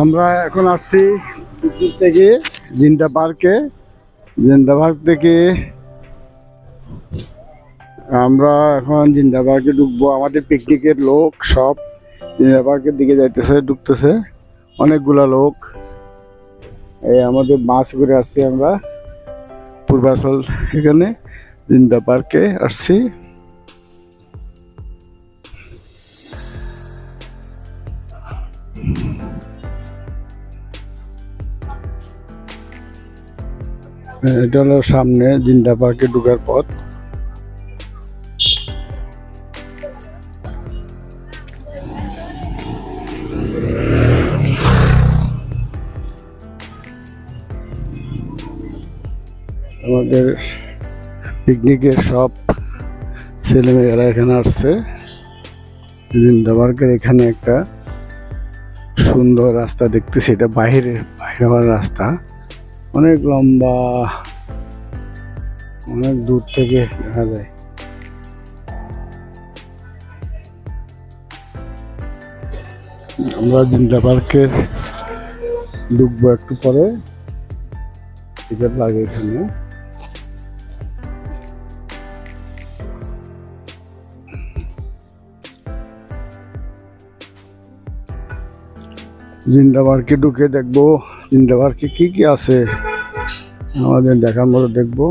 আমরা এখন আসছি থেকে জিন্দা পার্কে। জিন্দা পার্ক থেকে আমরা এখন জিন্দা পার্কে ঢুকবো। আমাদের পিকনিকের লোক সব জিন্দা পার্কের দিকে যাইতেছে, ঢুকতেছে। অনেকগুলা লোক। এই আমাদের মাছ ঘুরে আসছি আমরা। পূর্বাচল এখানে জিন্দা পার্কে আসছি। এটা হলো সামনে জিন্দা পার্কে ঢুকার পথ। আমাদের পিকনিকের সব ছেলেমেয়েরা এখানে আসছে। জিন্দা পার্কের এখানে একটা সুন্দর রাস্তা দেখতেছি, এটা বাইরে বাইরে হওয়ার রাস্তা। অনেক লম্বা, অনেক দূর থেকে দেখা যায়। আমরা জিন্দা পার্কের ঢুকবো একটু পরে। টিকিট লাগে এখানে। জিন্দা পার্কে ঢুকে দেখবো জিন্দা পার্কে কি কি আছে আমাদের দেখার মতো দেখবো